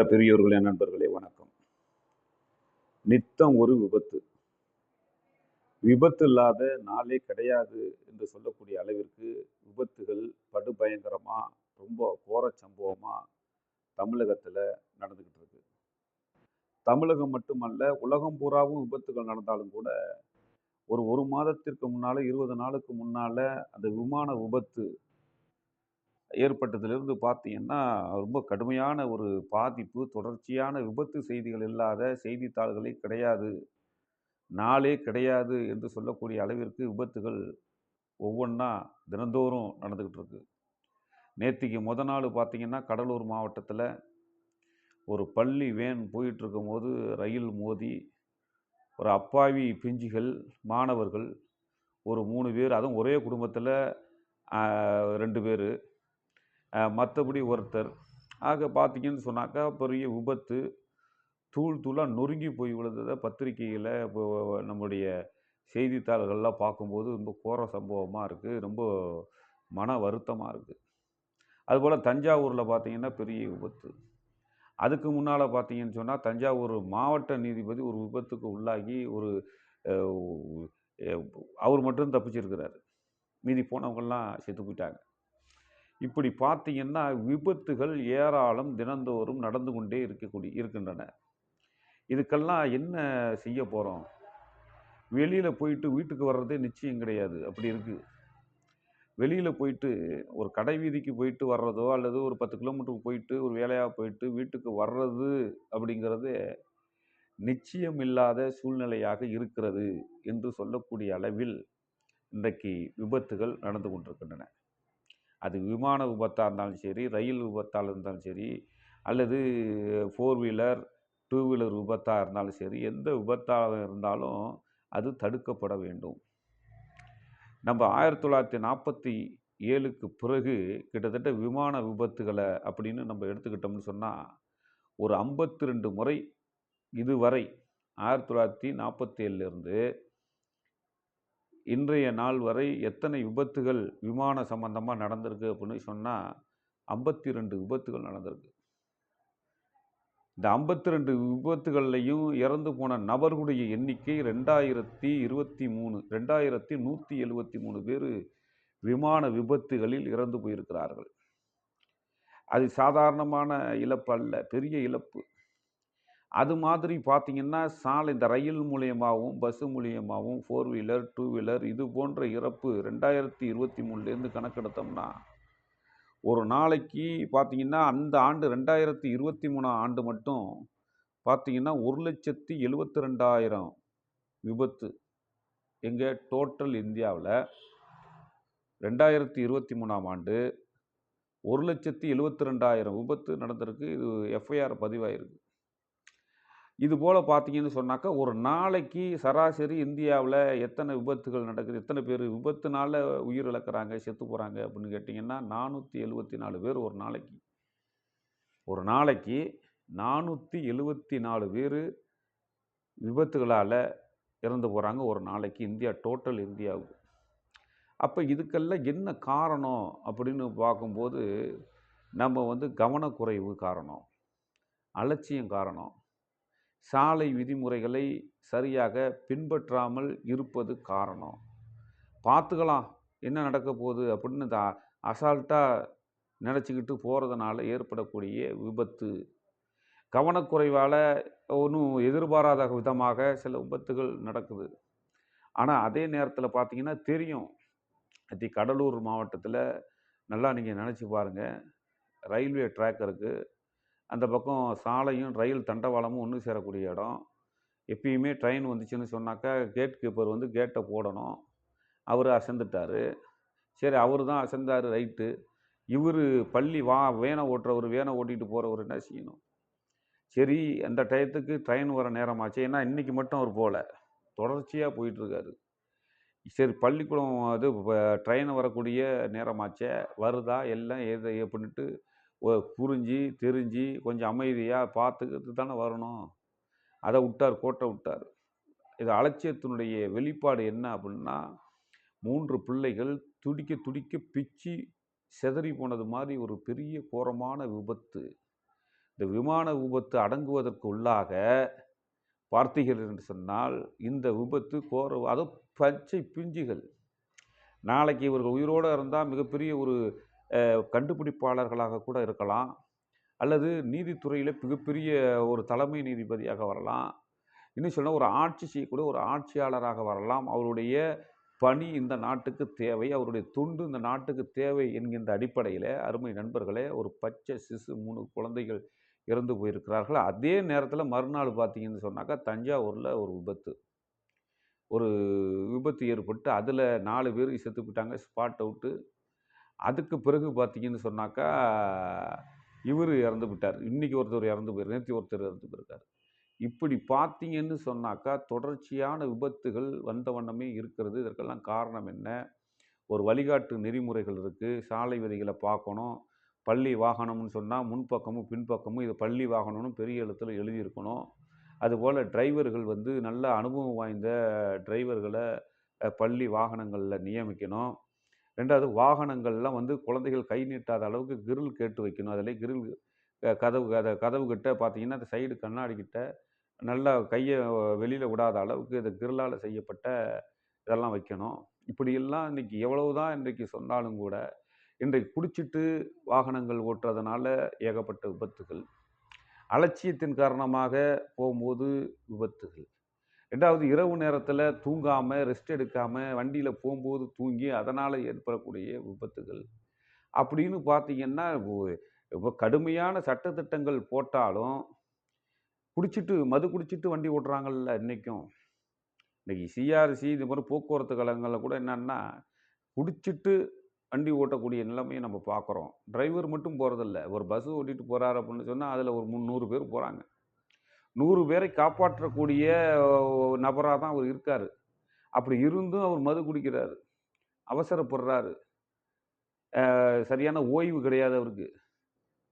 மதிக்கப்பட்ட பெரியோர்களே நண்பர்களே வணக்கம். நித்தம் ஒரு விபத்து. விபத்து இல்லாத நாளே கிடையாது என்று சொல்லக்கூடிய அளவிற்கு விபத்துகள் படுபயங்கரமா ரொம்ப கோர சம்பவமா தமிழகத்துல நடந்துகிட்டு இருக்கு. தமிழகம் மட்டுமல்ல உலகம் பூராவும் விபத்துகள் நடந்தாலும் கூட ஒரு ஒரு மாதத்திற்கு முன்னால இருபது நாளுக்கு முன்னால அந்த விமான விபத்து ஏற்பட்டதிலிருந்து பார்த்தீங்கன்னா ரொம்ப கடுமையான ஒரு பாதிப்பு தொடர்ச்சியான விபத்து செய்திகள் இல்லாத செய்தித்தாள்களே கிடையாது. நாளே கிடையாது என்று சொல்லக்கூடிய அளவிற்கு விபத்துகள் ஒவ்வொன்றா தினந்தோறும் நடந்துக்கிட்டு இருக்கு நேற்றுக்கு முத நாள் பார்த்திங்கன்னா கடலூர் மாவட்டத்தில் ஒரு பள்ளி வேன் போயிட்டுருக்கும் போது ரயில் மோதி ஒரு அப்பாவி பிஞ்சுகள் மாணவர்கள் ஒரு மூணு பேர் அதுவும் ஒரே குடும்பத்தில் ரெண்டு பேர் மற்றபடி ஒருத்தர். ஆக பார்த்தீங்கன்னு சொன்னாக்கா பெரிய விபத்து. தூள் தூளாக நொறுங்கி போய் விழுந்ததை பத்திரிக்கையில் இப்போ நம்முடைய செய்தித்தாள்கள்லாம் பார்க்கும்போது ரொம்ப கோர சம்பவமாக இருக்குது ரொம்ப மன வருத்தமாக இருக்குது அதுபோல் தஞ்சாவூரில் பார்த்தீங்கன்னா பெரிய விபத்து. அதுக்கு முன்னால் பார்த்தீங்கன்னு சொன்னால் தஞ்சாவூர் மாவட்ட நீதிபதி ஒரு விபத்துக்கு உள்ளாகி ஒரு அவர் மட்டும் தப்பிச்சிருக்கிறார். மீதி போனவங்கள்லாம் செத்து போயிட்டாங்க. இப்படி பார்த்தீங்கன்னா விபத்துகள் ஏராளம் தினந்தோறும் நடந்து கொண்டே இருக்கக்கூடிய இருக்கின்றன. இதுக்கெல்லாம் என்ன செய்ய போகிறோம் வெளியில் போயிட்டு வீட்டுக்கு வர்றதே நிச்சயம் கிடையாது. அப்படி இருக்குது வெளியில் போயிட்டு ஒரு கடை வீதிக்கு போயிட்டு வர்றதோ அல்லது ஒரு பத்து கிலோமீட்டருக்கு போயிட்டு ஒரு வேலையாக போயிட்டு வீட்டுக்கு வர்றது அப்படிங்கிறது நிச்சயம் இல்லாத சூழ்நிலையாக இருக்கிறது என்று சொல்லக்கூடிய அளவில் இன்றைக்கு விபத்துகள் நடந்து கொண்டிருக்கின்றன. அது விமான விபத்தாக இருந்தாலும் சரி ரயில் விபத்தாக இருந்தாலும் சரி அல்லது ஃபோர் வீலர் டூ வீலர் விபத்தாக இருந்தாலும் சரி எந்த விபத்தாக இருந்தாலும் அது தடுக்கப்பட வேண்டும். நம்ம ஆயிரத்தி தொள்ளாயிரத்தி நாற்பத்தி ஏழுக்கு பிறகு கிட்டத்தட்ட விமான விபத்துகளை அப்படின்னு நம்ம எடுத்துக்கிட்டோம்னு சொன்னால் ஒரு ஐம்பத்தி ரெண்டு முறை இதுவரை ஆயிரத்தி தொள்ளாயிரத்தி நாற்பத்தி ஏழுலேருந்து இன்றைய நாள் வரை எத்தனை விபத்துகள் விமான சம்பந்தமாக நடந்திருக்கு அப்படின்னு சொன்னால் ஐம்பத்தி ரெண்டு விபத்துகள் நடந்திருக்கு. இந்த ஐம்பத்தி ரெண்டு விபத்துகள்லையும் இறந்து போன நபர்களுடைய எண்ணிக்கை ரெண்டாயிரத்தி இருபத்தி மூணு ரெண்டாயிரத்தி நூற்றி எழுபத்தி மூணு பேர் விமான விபத்துகளில் இறந்து போயிருக்கிறார்கள். அது சாதாரணமான இழப்பு அல்ல பெரிய இழப்பு. அது மாதிரி பார்த்தீங்கன்னா சாலை இந்த ரயில் மூலியமாகவும் பஸ்ஸு மூலியமாகவும் ஃபோர் வீலர் டூ வீலர் இது போன்ற இறப்பு ரெண்டாயிரத்தி இருபத்தி மூணுலேருந்து கணக்கெடுத்தோம்னா ஒரு நாளைக்கு பார்த்தீங்கன்னா அந்த ஆண்டு ரெண்டாயிரத்தி இருபத்தி மூணாம் ஆண்டு மட்டும் பார்த்தீங்கன்னா ஒரு லட்சத்தி எழுபத்தி ரெண்டாயிரம் விபத்து. எங்கள் டோட்டல் இந்தியாவில் ரெண்டாயிரத்தி இருபத்தி மூணாம் ஆண்டு ஒரு லட்சத்தி எழுபத்தி ரெண்டாயிரம் விபத்து நடந்திருக்கு. இது எஃப்ஐஆர் பதிவாயிருக்கு. இது போல் பார்த்தீங்கன்னு சொன்னாக்கா ஒரு நாளைக்கு சராசரி இந்தியாவில் எத்தனை விபத்துகள் நடக்குது எத்தனை பேர் விபத்துனால உயிர் இழக்கிறாங்க செத்து போகிறாங்க அப்படின்னு கேட்டிங்கன்னா நானூற்றி எழுபத்தி நாலு பேர் ஒரு நாளைக்கு. ஒரு நாளைக்கு நானூற்றி எழுபத்தி நாலு பேர் விபத்துகளால் இறந்து போகிறாங்க ஒரு நாளைக்கு இந்தியா டோட்டல் இந்தியாவுக்கு. அப்போ இதுக்கெல்லாம் என்ன காரணம் அப்படின்னு பார்க்கும்போது நம்ம வந்து கவனக்குறைவு காரணம் அலட்சியம் காரணம். சாலை விதிமுறைகளை சரியாக பின்பற்றாமல் இருப்பது காரணம். பார்த்துக்கலாம் என்ன நடக்க போகுது அப்படின்னு இந்த அசால்ட்டாக நினச்சிக்கிட்டு போகிறதுனால ஏற்படக்கூடிய விபத்து. கவனக்குறைவால் ஒன்றும் எதிர்பாராத விதமாக சில விபத்துகள் நடக்குது. ஆனால் அதே நேரத்தில் பார்த்தீங்கன்னா தெரியும். அதி கடலூர் மாவட்டத்தில் நல்லா நீங்கள் நினச்சி பாருங்கள் ரயில்வே ட்ராக் இருக்குது அந்த பக்கம் சாலையும் ரயில் தண்டவாளமும் ஒன்று சேரக்கூடிய இடம். எப்பயுமே ட்ரெயின் வந்துச்சுன்னு சொன்னாக்கா கேட் கீப்பர் வந்து கேட்டை போடணும். அவர் அசந்துட்டார். சரி அவர் தான் அசந்தார் ரைட்டு இவர் பள்ளி வா வேனை ஓட்டுறவர் வேனை ஓட்டிகிட்டு போகிறவர் என்ன செய்யணும்? சரி அந்த டயத்துக்கு ட்ரெயின் வர நேரமாச்சு. ஏன்னா இன்றைக்கி மட்டும் அவர் போகல தொடர்ச்சியாக போயிட்டுருக்காரு. சரி பள்ளிக்கூடம் அது ட்ரெயின் வரக்கூடிய நேரமாச்சே? வருதா? எல்லாம் எது எப்படின்ட்டு புரிஞ்சு தெரிஞ்சு கொஞ்சம் அமைதியாக பார்த்துக்கிட்டு தானே வரணும். அதை விட்டார் கோட்டை விட்டார். இது அலட்சியத்தினுடைய வெளிப்பாடு என்ன அப்படின்னா மூன்று பிள்ளைகள் துடிக்க துடிக்க பிச்சு செதறி போனது மாதிரி ஒரு பெரிய கோரமான விபத்து. இந்த விமான விபத்து அடங்குவதற்கு உள்ளாக பார்த்தீர்கள் என்று சொன்னால் இந்த விபத்து கோர அதுவும் பச்சை பிஞ்சுகள். நாளைக்கு இவர்கள் உயிரோடு இருந்தால் மிகப்பெரிய ஒரு கண்டுபிடிப்பாளர்களாக கூட இருக்கலாம். அல்லது நீதித்துறையில் மிகப்பெரிய ஒரு தலைமை நீதிபதியாக வரலாம். இன்னும் சொன்னால் ஒரு ஆட்சி செய்யக்கூடிய ஒரு ஆட்சியாளராக வரலாம். அவருடைய பணி இந்த நாட்டுக்கு தேவை. அவருடைய துண்டு இந்த நாட்டுக்கு தேவை என்கின்ற அடிப்படையில் அருமை நண்பர்களே ஒரு பச்சை சிசு மூணு குழந்தைகள் இறந்து போயிருக்கிறார்கள். அதே நேரத்தில் மறுநாள் பார்த்தீங்கன்னு சொன்னாக்கா தஞ்சாவூரில் ஒரு விபத்து. ஒரு விபத்து ஏற்பட்டு அதில் நாலு பேர் செத்து போயிட்டாங்க ஸ்பாட் அவுட்டு அதுக்கு பிறகு பார்த்தீங்கன்னு சொன்னாக்கா இவர் இறந்து விட்டார் இன்றைக்கி ஒருத்தர் இறந்து போயிரு நேற்று ஒருத்தர் இறந்து போயிருக்கார். இப்படி பார்த்தீங்கன்னு சொன்னாக்கா தொடர்ச்சியான விபத்துகள் வந்த வண்ணமே இருக்கிறது. இதற்கெல்லாம் காரணம் என்ன? ஒரு வழிகாட்டு நெறிமுறைகள் இருக்குது சாலை விதிகளை பார்க்கணும். பள்ளி வாகனம்னு சொன்னால் முன்பக்கமும் பின்பக்கமும் இது பள்ளி வாகனம்னு பெரிய எழுத்தில் எழுதியிருக்கணும். அதுபோல் டிரைவர்கள் வந்து நல்ல அனுபவம் வாய்ந்த டிரைவர்களை பள்ளி வாகனங்களில் நியமிக்கணும். ரெண்டாவது வாகனங்கள்லாம் வந்து குழந்தைகள் கை நீட்டாத அளவுக்கு கிரில் கேட்டு வைக்கணும். அதில் கிரில் கதவு அதை கதவு கிட்ட பார்த்தீங்கன்னா அந்த சைடு கண்ணாடி கிட்ட நல்லா கையை வெளியில் விடாத அளவுக்கு இந்த கிரில்லால் செய்யப்பட்ட இதெல்லாம் வைக்கணும். இப்படியெல்லாம் இன்றைக்கி எவ்வளவு தான் இன்றைக்கு சொன்னாலும் கூட இன்றைக்கு குடிச்சிட்டு வாகனங்கள் ஓட்டுறதுனால ஏகப்பட்ட விபத்துகள். அலட்சியத்தின் காரணமாக போகும்போது விபத்துகள். ரெண்டாவது இரவு நேரத்தில் தூங்காமல் ரெஸ்ட் எடுக்காமல் வண்டியில் போகும்போது தூங்கி அதனால் ஏற்படக்கூடிய விபத்துகள். அப்படின்னு பார்த்தீங்கன்னா இப்போ கடுமையான சட்டத்திட்டங்கள் போட்டாலும் குடிச்சிட்டு மது குடிச்சிட்டு வண்டி ஓட்டுறாங்கல்ல இன்றைக்கும் இன்றைக்கி சிஆர்சி இது மாதிரி போக்குவரத்து கழகங்களில் கூட என்னன்னா குடிச்சிட்டு வண்டி ஓட்டக்கூடிய நிலைமையை நம்ம பார்க்குறோம். டிரைவர் மட்டும் போகிறதில்ல ஒரு பஸ் ஓட்டிட்டு போகிறாரு அப்படின்னு சொன்னால் அதில் ஒரு முந்நூறு பேர் போகிறாங்க நூறு பேரை காப்பாற்றக்கூடிய நபராக தான் அவர் இருக்கார். அப்படி இருந்தும் அவர் மது குடிக்கிறாரு. அவசரப்படுறாரு. சரியான ஓய்வு கிடையாது அவருக்கு.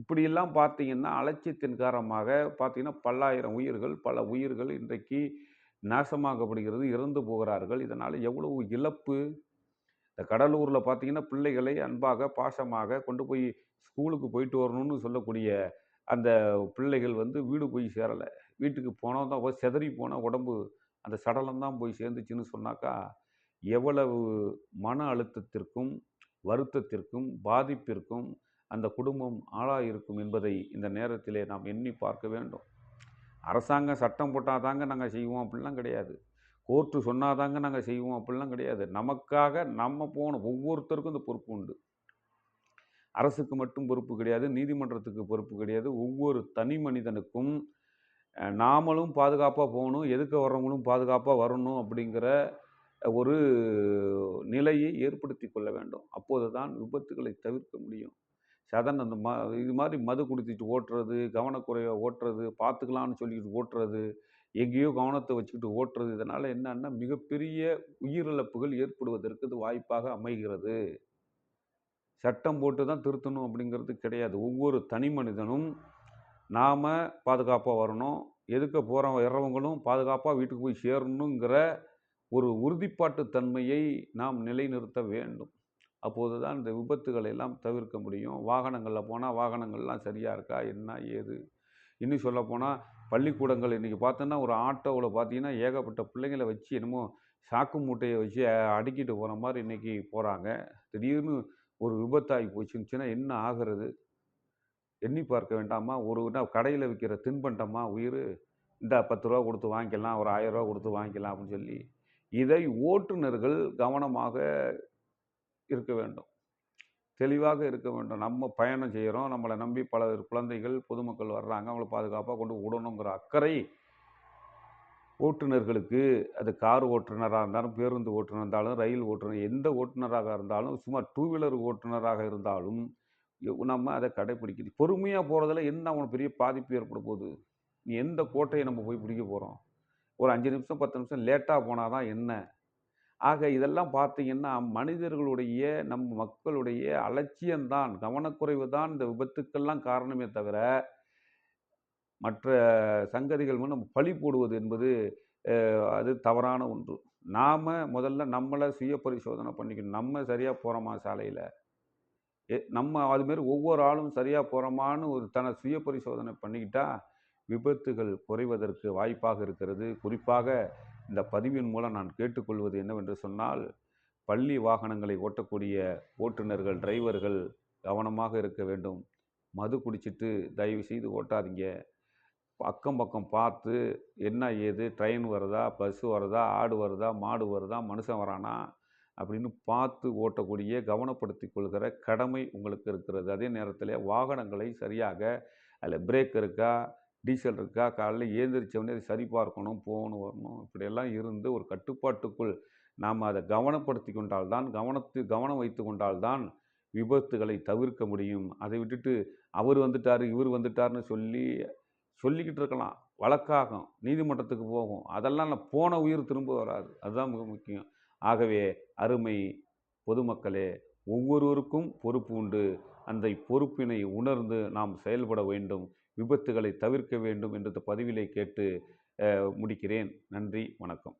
இப்படியெல்லாம் பார்த்தீங்கன்னா அலட்சியத்தின் காரணமாக பார்த்தீங்கன்னா பல்லாயிரம் உயிர்கள் பல உயிர்கள் இன்றைக்கு நாசமாக்கப்படுகிறது இறந்து போகிறார்கள். இதனால் எவ்வளவு இழப்பு. இந்த கடலூரில் பார்த்தீங்கன்னா பிள்ளைகளை அன்பாக பாசமாக கொண்டு போய் ஸ்கூலுக்கு போயிட்டு வரணும்னு சொல்லக்கூடிய அந்த பிள்ளைகள் வந்து வீடு போய் சேரலை. வீட்டுக்கு போனால் தான் போய் செதறி போனால் உடம்பு அந்த சடலம் தான் போய் சேர்ந்துச்சுன்னு சொன்னாக்கா எவ்வளவு மன அழுத்தத்திற்கும் வருத்தத்திற்கும் பாதிப்பிற்கும் அந்த குடும்பம் ஆளாக இருக்கும் என்பதை இந்த நேரத்திலே நாம் எண்ணி பார்க்க வேண்டும். அரசாங்கம் சட்டம் போட்டால் தாங்க நாங்கள் செய்வோம் அப்படிலாம் கிடையாது. கோர்ட்டு சொன்னாதாங்க நாங்கள் செய்வோம் அப்படிலாம் கிடையாது. நமக்காக நம்ம போகணும் ஒவ்வொருத்தருக்கும் இந்த பொறுப்பு உண்டு. அரசுக்கு மட்டும் பொறுப்பு கிடையாது நீதிமன்றத்துக்கு பொறுப்பு கிடையாது. ஒவ்வொரு தனி மனிதனுக்கும் நாமளும் பாதுகாப்பாக போகணும். எதுக்க வர்றவங்களும் பாதுகாப்பாக வரணும் அப்படிங்கிற ஒரு நிலையை ஏற்படுத்தி கொள்ள வேண்டும். அப்போது தான் விபத்துகளை தவிர்க்க முடியும். சதன் அந்த ம இது மாதிரி மது குடிச்சிட்டு ஓட்டுறது கவனக்குறைவை ஓட்டுறது பார்த்துக்கலாம்னு சொல்லிக்கிட்டு ஓட்டுறது எங்கேயோ கவனத்தை வச்சுக்கிட்டு ஓட்டுறது இதனால் என்னன்னா மிகப்பெரிய உயிரிழப்புகள் ஏற்படுவதற்கு இது வாய்ப்பாக அமைகிறது. சட்டம் போட்டு தான் திருத்தணும் அப்படிங்கிறது கிடையாது. ஒவ்வொரு தனி மனிதனும் நாம் பாதுகாப்பாக வரணும். எதுக்க போகிற வர்றவங்களும் பாதுகாப்பாக வீட்டுக்கு போய் சேரணுங்கிற ஒரு உறுதிப்பாட்டு தன்மையை நாம் நிலைநிறுத்த வேண்டும். அப்போது தான் இந்த விபத்துகளை எல்லாம் தவிர்க்க முடியும். வாகனங்களில் போனால் வாகனங்கள்லாம் சரியாக இருக்கா? என்ன? ஏது? இன்னும் சொல்லப்போனால் பள்ளிக்கூடங்கள் இன்றைக்கி பார்த்தோன்னா ஒரு ஆட்டோவில் பார்த்தீங்கன்னா ஏகப்பட்ட பிள்ளைங்களை வச்சு என்னமோ சாக்கு மூட்டையை வச்சு அடுக்கிட்டு போகிற மாதிரி இன்றைக்கி போகிறாங்க திடீர்னு ஒரு விபத்தாகி போச்சுன்னுச்சுன்னா என்ன ஆகிறது? எண்ணி பார்க்க வேண்டாமா? ஒரு கடையில் விற்கிற தின்பண்டமா உயிர் இந்த பத்து ரூபா கொடுத்து வாங்கிக்கலாம் ஒரு ஆயிரம் ரூபா கொடுத்து வாங்கிக்கலாம் அப்படின்னு சொல்லி இதை ஓட்டுநர்கள் கவனமாக இருக்க வேண்டும். தெளிவாக இருக்க வேண்டும். நம்ம பயணம் செய்கிறோம் நம்மளை நம்பி பல குழந்தைகள் பொதுமக்கள் வர்றாங்க. அவங்கள பாதுகாப்பாக கொண்டு விடணுங்கிற அக்கறை ஓட்டுநர்களுக்கு அது கார் ஓட்டுநராக இருந்தாலும் பேருந்து ஓட்டுநர் இருந்தாலும் ரயில் ஓட்டுநர் எந்த ஓட்டுநராக இருந்தாலும் சும்மா டூ வீலர் ஓட்டுநராக இருந்தாலும் நம்ம அதை கடைப்பிடிக்கணும் பொறுமையாக போகிறதுல என்ன அவனுக்கு பெரிய பாதிப்பு ஏற்பட போகுது? நீ எந்த கோட்டையை நம்ம போய் பிடிக்க போகிறோம் ஒரு அஞ்சு நிமிஷம் பத்து நிமிஷம் லேட்டாக போனால் தான் என்ன? ஆக இதெல்லாம் பார்த்தீங்கன்னா மனிதர்களுடைய நம் மக்களுடைய அலட்சியம்தான் கவனக்குறைவு தான் இந்த விபத்துக்கெல்லாம் காரணமே தவிர மற்ற சங்கதிகள் வந்து நம்ம பழி போடுவது என்பது அது தவறான ஒன்று. நாம் முதல்ல நம்மளை சுய பரிசோதனை பண்ணிக்கணும். நம்ம சரியாக போகிறோமா சாலையில்? நம்ம அதுமாரி ஒவ்வொரு ஆளும் சரியாக போகிறோமான்னு ஒரு தன சுய பரிசோதனை பண்ணிக்கிட்டால் விபத்துகள் குறைவதற்கு வாய்ப்பாக இருக்கிறது. குறிப்பாக இந்த பதிவின் மூலம் நான் கேட்டுக்கொள்வது என்னவென்று சொன்னால் பள்ளி வாகனங்களை ஓட்டக்கூடிய ஓட்டுநர்கள் டிரைவர்கள் கவனமாக இருக்க வேண்டும். மது குடிச்சிட்டு தயவு செய்து ஓட்டாதீங்க. அக்கம் பக்கம் பார்த்து என்ன ஏது ட்ரெயின் வருதா பஸ்ஸு வருதா ஆடு வருதா மாடு வருதா மனுஷன் வரானா அப்படின்னு பார்த்து ஓட்டக்கூடிய கவனப்படுத்தி கொள்கிற கடமை உங்களுக்கு இருக்கிறது. அதே நேரத்தில் வாகனங்களை சரியாக அதில் பிரேக் இருக்கா டீசல் இருக்கா காலைல ஏந்திரிச்சவொடனே அதை சரி பார்க்கணும் போகணும் வரணும் இப்படியெல்லாம் இருந்து ஒரு கட்டுப்பாட்டுக்குள் நாம் அதை கவனப்படுத்தி கொண்டால்தான் கவனத்து கவனம் வைத்து கொண்டால்தான் விபத்துகளை தவிர்க்க முடியும். அதை விட்டுட்டு அவர் வந்துட்டார் இவர் வந்துட்டார்னு சொல்லி சொல்லிக்கிட்டு இருக்கலாம். வழக்காகும். நீதிமன்றத்துக்கு போகும். அதெல்லாம் நான் போன உயிர் திரும்ப வராது. அதுதான் மிக முக்கியம். ஆகவே அருமை பொதுமக்களே ஒவ்வொருவருக்கும் பொறுப்பு உண்டு. அந்த பொறுப்பினை உணர்ந்து நாம் செயல்பட வேண்டும். விபத்துகளை தவிர்க்க வேண்டும் என்ற பதிவிலை கேட்டு முடிக்கிறேன். நன்றி வணக்கம்.